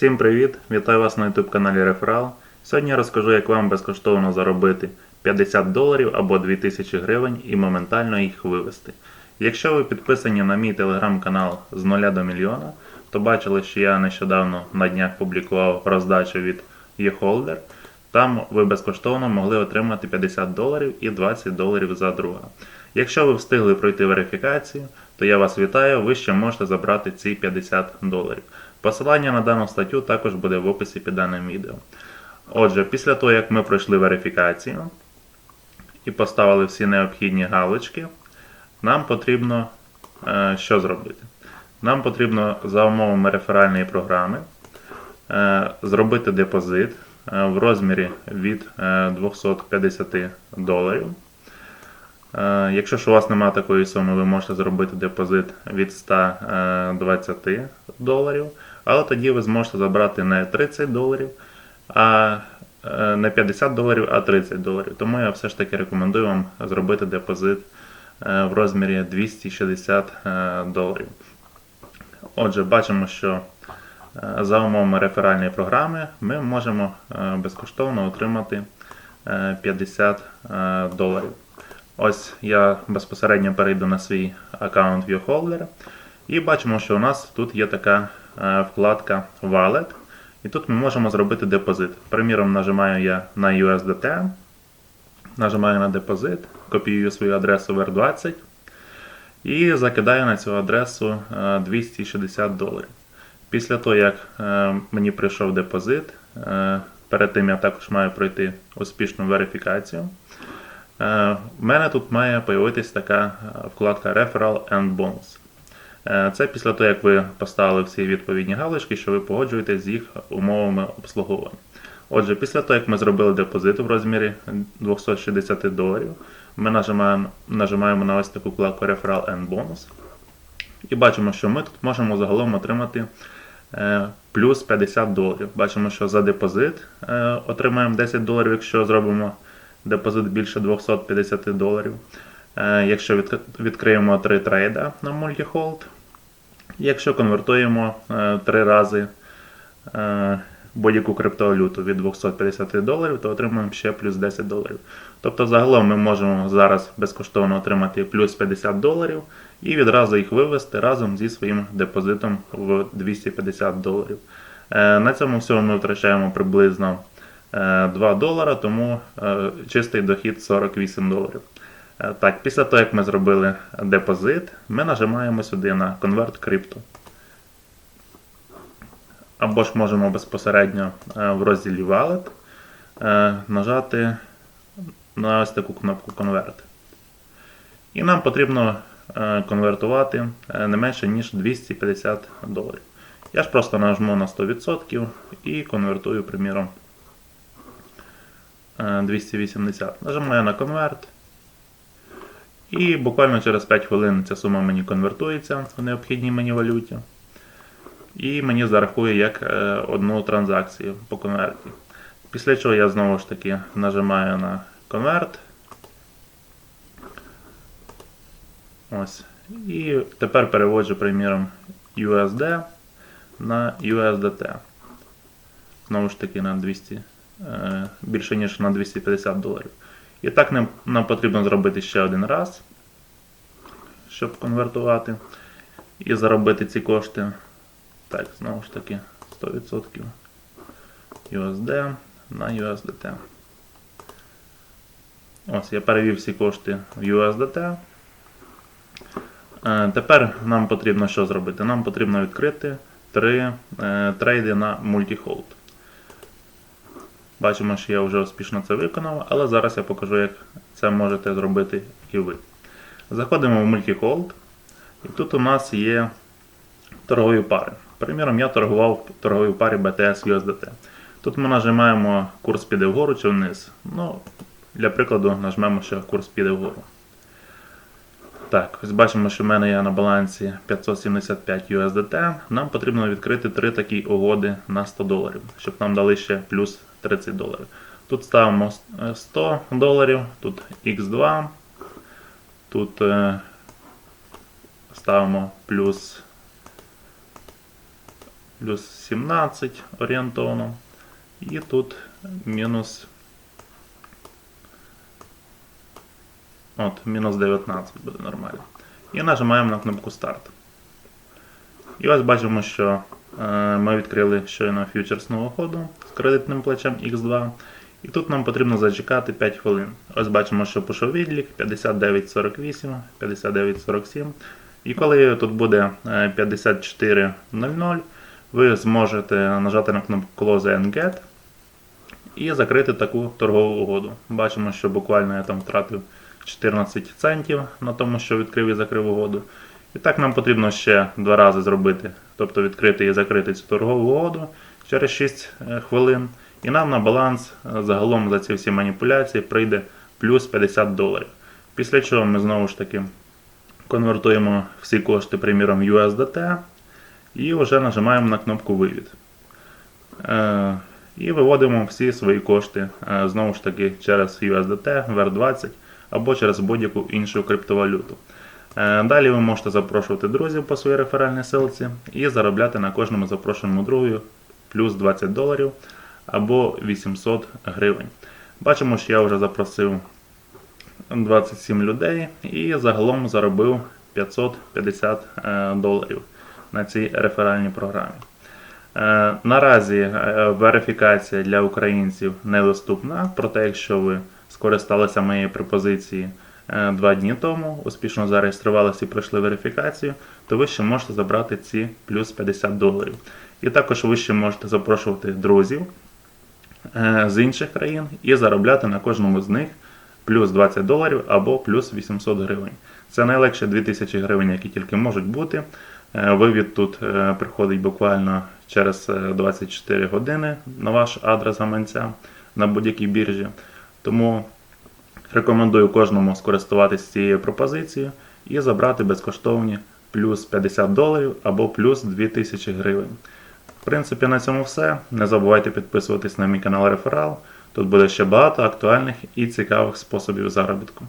Всім привіт! Вітаю вас на YouTube каналі Реферал. Сьогодні я розкажу, як вам безкоштовно заробити 50 доларів або 2000 гривень і моментально їх вивести. Якщо ви підписані на мій телеграм-канал з 0 до мільйона, то бачили, що я нещодавно на днях публікував роздачу від eHolder. Там ви безкоштовно могли отримати 50 доларів і 20 доларів за друга. Якщо ви встигли пройти верифікацію, то я вас вітаю, ви ще можете забрати ці 50 доларів. Посилання на дану статтю також буде в описі під даним відео. Отже, після того, як ми пройшли верифікацію і поставили всі необхідні галочки, нам потрібно е, що зробити? Нам потрібно за умовами реферальної програми е, зробити депозит е, в розмірі від е, 250 доларів. Е, Якщо ж у вас немає такої суми, ви можете зробити депозит від 120 доларів, але тоді ви зможете забрати не 30 доларів, а е, не 50 доларів, а 30 доларів. Тому я все ж таки рекомендую вам зробити депозит е, в розмірі 260 е, доларів. Отже, бачимо, що е, за умовами реферальної програми ми можемо е, безкоштовно отримати е, 50 е, доларів. Ось я безпосередньо перейду на свій аккаунт ViewHolder і бачимо, що у нас тут є така е, вкладка Wallet. І тут ми можемо зробити депозит. Приміром, нажимаю я на USDT, нажимаю на депозит, копіюю свою адресу VR20 і закидаю на цю адресу е, 260 доларів. Після того, як е, мені прийшов депозит, е, перед тим я також маю пройти успішну верифікацію. Е, В мене тут має появитись така е, вкладка Referral and Bonus. Е, Це після того, як ви поставили всі відповідні галочки, що ви погоджуєтесь з їх умовами обслуговування. Отже, після того, як ми зробили депозит в розмірі 260 доларів, ми нажимаємо, нажимаємо на ось таку вкладку Referral and Bonus. І бачимо, що ми тут можемо загалом отримати е, плюс 50 доларів. Бачимо, що за депозит е, отримаємо 10 доларів, якщо зробимо депозит більше 250 доларів. Е, Якщо відкриємо 3 трейда на мультіхолд, якщо конвертуємо 3 рази е, будь-яку криптовалюту від 250 доларів, то отримаємо ще плюс 10 доларів. Тобто загалом ми можемо зараз безкоштовно отримати плюс 50 доларів і відразу їх вивести разом зі своїм депозитом в 250 доларів. Е, На цьому всьому ми втрачаємо приблизно е, 2 долара, тому е, чистий дохід 48 доларів. Е, Так, після того, як ми зробили депозит, ми нажимаємо сюди на Convert Crypto. Або ж можемо безпосередньо е, в розділі Wallet е, нажати на ось таку кнопку Convert. І нам потрібно е, конвертувати е, не менше, ніж 250 доларів. Я ж просто нажму на 100% і конвертую, приміром, е, 280. Нажимаю на конверт. І буквально через 5 хвилин ця сума мені конвертується в необхідній мені валюті. І мені зарахує як е, одну транзакцію по конверті. Після чого я знову ж таки нажимаю на конверт. Ось. І тепер переводжу, приміром, USD на USDT. Знову ж таки на 200, е, більше ніж на 250 доларів. І так нам, нам потрібно зробити ще один раз, щоб конвертувати і заробити ці кошти. Так, знову ж таки, 100% USD на USDT. Ось, я перевів всі кошти в USDT. Е, Тепер нам потрібно що зробити? Нам потрібно відкрити три е, трейди на мультіхолд. Бачимо, що я вже успішно це виконав, але зараз я покажу, як це можете зробити і ви. Заходимо в мультіхолд, і тут у нас є торгові пари. Приміром, я торгував в торговій парі BTS USDT. Тут ми нажимаємо курс піде вгору чи вниз. Ну, Для прикладу, нажмемо, що курс піде вгору. Так, ось бачимо, що в мене є на балансі 575 USDT. Нам потрібно відкрити три такі угоди на 100 доларів, щоб нам дали ще плюс 30 доларів. Тут ставимо е, 100 доларів, тут X2, тут е, ставимо плюс плюс 17 орієнтовно. І тут мінус. От, мінус 19 буде нормально. І нажимаємо на кнопку старт. І ось бачимо, що е, ми відкрили щойно фьючерсну угоду з кредитним плечем X2. І тут нам потрібно зачекати 5 хвилин. Ось бачимо, що пішов відлік 59.48, 59.47. І коли тут буде е, 54.00, ви зможете нажати на кнопку Close and Get і закрити таку торгову угоду. Бачимо, що буквально я там втратив 14 центів на тому, що відкрив і закрив угоду. І так нам потрібно ще два рази зробити, тобто відкрити і закрити цю торгову угоду через 6 е, хвилин. І нам на баланс е, загалом за ці всі маніпуляції прийде плюс 50 доларів. Після чого ми знову ж таки конвертуємо всі кошти, приміром, USDT і вже нажимаємо на кнопку вивід. Е, І виводимо всі свої кошти знову ж таки через USDT, VR20 або через будь-яку іншу криптовалюту. Е, Далі ви можете запрошувати друзів по своїй реферальній силці і заробляти на кожному запрошеному другу плюс 20 доларів або 800 гривень. Бачимо, що я вже запросив 27 людей і загалом заробив 550 е, доларів на цій реферальній програмі. Е, Наразі верифікація для українців недоступна, проте якщо ви скористалися моєї пропозиції е, два дні тому, успішно зареєструвалися і пройшли верифікацію, то ви ще можете забрати ці плюс 50 доларів. І також ви ще можете запрошувати друзів е, з інших країн і заробляти на кожному з них плюс 20 доларів або плюс 800 гривень. Це найлегше 2000 гривень, які тільки можуть бути. Е, Вивід тут приходить буквально через е, 24 години на ваш адрес гаманця на будь-якій біржі. Тому рекомендую кожному скористуватись цією пропозицією і забрати безкоштовні плюс 50 доларів або плюс 2000 гривень. В принципі, на цьому все. Не забувайте підписуватись на мій канал Реферал. Тут буде ще багато актуальних і цікавих способів заробітку.